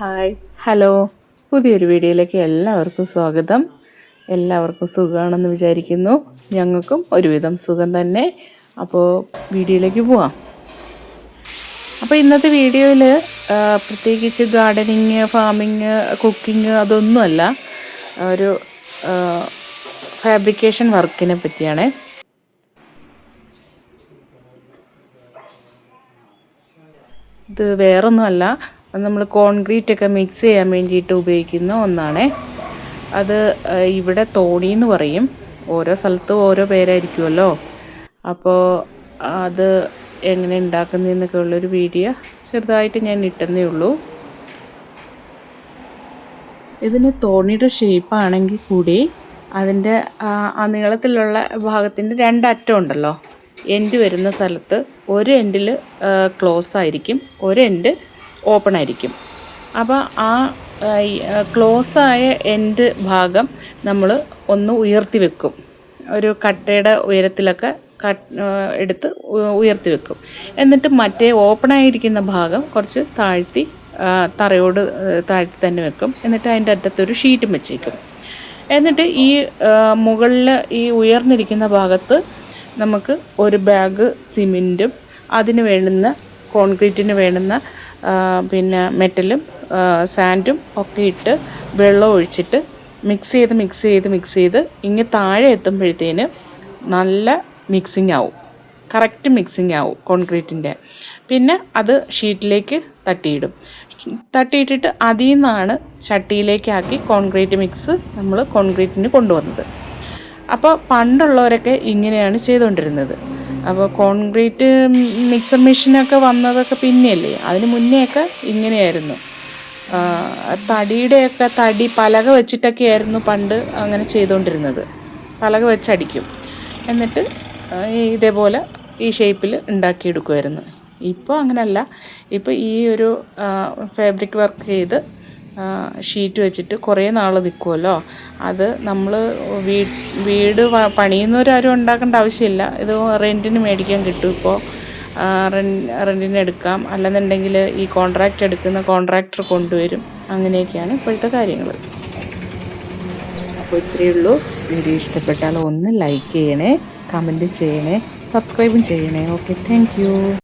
Hi. Hello. പുതിയൊരു വീഡിയോയിലേക്ക് എല്ലാവർക്കും സ്വാഗതം. എല്ലാവർക്കും സുഖമാണെന്ന് വിചാരിക്കുന്നു. ഞങ്ങൾക്കും ഒരുവിധം സുഖം തന്നെ. അപ്പോൾ വീഡിയോയിലേക്ക് പോവാം. അപ്പോൾ ഇന്നത്തെ വീഡിയോയിൽ പ്രത്യേകിച്ച് ഗാർഡനിങ് ഫാമിങ് കുക്കിംഗ് അതൊന്നുമല്ല. ഒരു ഫാബ്രിക്കേഷൻ വർക്കിനെ പറ്റിയാണ്. ഇത് വേറൊന്നുമല്ല. നമ്മൾ കോൺക്രീറ്റ് ഒക്കെ മിക്സ് ചെയ്യാൻ വേണ്ടിയിട്ട് ഉപയോഗിക്കുന്ന ഒന്നാണ്. അത് ഇവിടെ തോണി എന്ന് പറയും. ഓരോ സ്ഥലത്തും ഓരോ പേരായിരിക്കുമല്ലോ. അപ്പോൾ അത് എങ്ങനെ ഉണ്ടാക്കുന്നതെന്നൊക്കെ ഉള്ളൊരു വീഡിയോ ചെറുതായിട്ട് ഞാൻ ഇട്ടെന്നേ ഉള്ളൂ. ഇതിന് തോണിയുടെ ഷേപ്പാണെങ്കിൽ കൂടി അതിന്റെ ആ നീളത്തിലുള്ള ഭാഗത്തിന്റെ രണ്ടറ്റം ഉണ്ടല്ലോ. എൻഡ് വരുന്ന സ്ഥലത്ത് ഒരു എൻഡിൽ ക്ലോസ് ആയിരിക്കും. ഒരു എൻഡ് ഓപ്പൺ ആയിരിക്കും അപ്പോൾ ആ ക്ലോസ് ആയ എൻഡ് ഭാഗം നമ്മൾ ഒന്ന് ഉയർത്തി വെക്കും. ഒരു കട്ടയുടെ ഉയരത്തിലൊക്കെ എടുത്ത് ഉയർത്തി വെക്കും. എന്നിട്ട് മറ്റേ ഓപ്പൺ ആയിരിക്കുന്ന ഭാഗം കുറച്ച് താഴ്ത്തി തറയോട് താഴ്ത്തി തന്നെ വെക്കും. എന്നിട്ട് അതിന്റെ അറ്റത്തൊരു ഷീറ്റും വെച്ചേക്കും. എന്നിട്ട് ഈ മുകളിൽ ഈ ഉയർന്നിരിക്കുന്ന ഭാഗത്ത് നമുക്ക് ഒരു ബാഗ് സിമെന്റും അതിന് വേണ്ടുന്ന കോൺക്രീറ്റിന് വേണ്ടുന്ന പിന്നെ മെറ്റലും സാൻഡും ഒക്കെ ഇട്ട് വെള്ളം ഒഴിച്ചിട്ട് മിക്സ് ചെയ്ത് മിക്സ് ചെയ്ത് മിക്സ് ചെയ്ത് ഇങ്ങ് താഴെ എത്തുമ്പോഴത്തേന് നല്ല മിക്സിങ് ആവും. കറക്റ്റ് മിക്സിങ് ആവും കോൺക്രീറ്റിന്റെ പിന്നെ അത് ഷീറ്റിലേക്ക് തട്ടിയിടും. തട്ടിയിട്ടിട്ട് അതിൽ നിന്നാണ് ചട്ടിയിലേക്കാക്കി കോൺക്രീറ്റ് മിക്സ് നമ്മൾ കോൺക്രീറ്റിന് കൊണ്ടുവന്നത്. അപ്പോൾ പണ്ടുള്ളവരൊക്കെ ഇങ്ങനെയാണ് ചെയ്തുകൊണ്ടിരുന്നത് അപ്പോൾ കോൺക്രീറ്റ് മിക്സർ മെഷീനൊക്കെ വന്നതൊക്കെ പിന്നെയല്ലേ? അതിന് മുന്നെയൊക്കെ ഇങ്ങനെയായിരുന്നു. തടിയുടെയൊക്കെ തടി പലക വെച്ചിട്ടൊക്കെ ആയിരുന്നു പണ്ട് അങ്ങനെ ചെയ്തുകൊണ്ടിരുന്നത് പലക വെച്ചടിക്കും. എന്നിട്ട് ഇതേപോലെ ഈ ഷേപ്പിൽ ഉണ്ടാക്കിയെടുക്കുമായിരുന്നു ഇപ്പോൾ അങ്ങനല്ല. ഇപ്പോൾ ഈ ഒരു ഫാബ്രിക് വർക്ക് ചെയ്ത് ഷീറ്റ് വെച്ചിട്ട് കുറേ നാൾ നിൽക്കുമല്ലോ അത് നമ്മൾ വീ വീട് പണിയുന്നവരാരും ഉണ്ടാക്കേണ്ട ആവശ്യമില്ല. ഇത് റെന്റിന് മേടിക്കാൻ കിട്ടും ഇപ്പോൾ റെന്റിന് എടുക്കാം. അല്ലെന്നുണ്ടെങ്കിൽ ഈ കോൺട്രാക്റ്റ് എടുക്കുന്ന കോൺട്രാക്ടർ കൊണ്ടുവരും. അങ്ങനെയൊക്കെയാണ് ഇപ്പോഴത്തെ കാര്യങ്ങൾ അപ്പോൾ ഇത്രയേ ഉള്ളൂ. വീഡിയോ ഇഷ്ടപ്പെട്ടാൽ ഒന്ന് ലൈക്ക് ചെയ്യണേ കമന്റ് ചെയ്യണേ സബ്സ്ക്രൈബും ചെയ്യണേ. Okay thank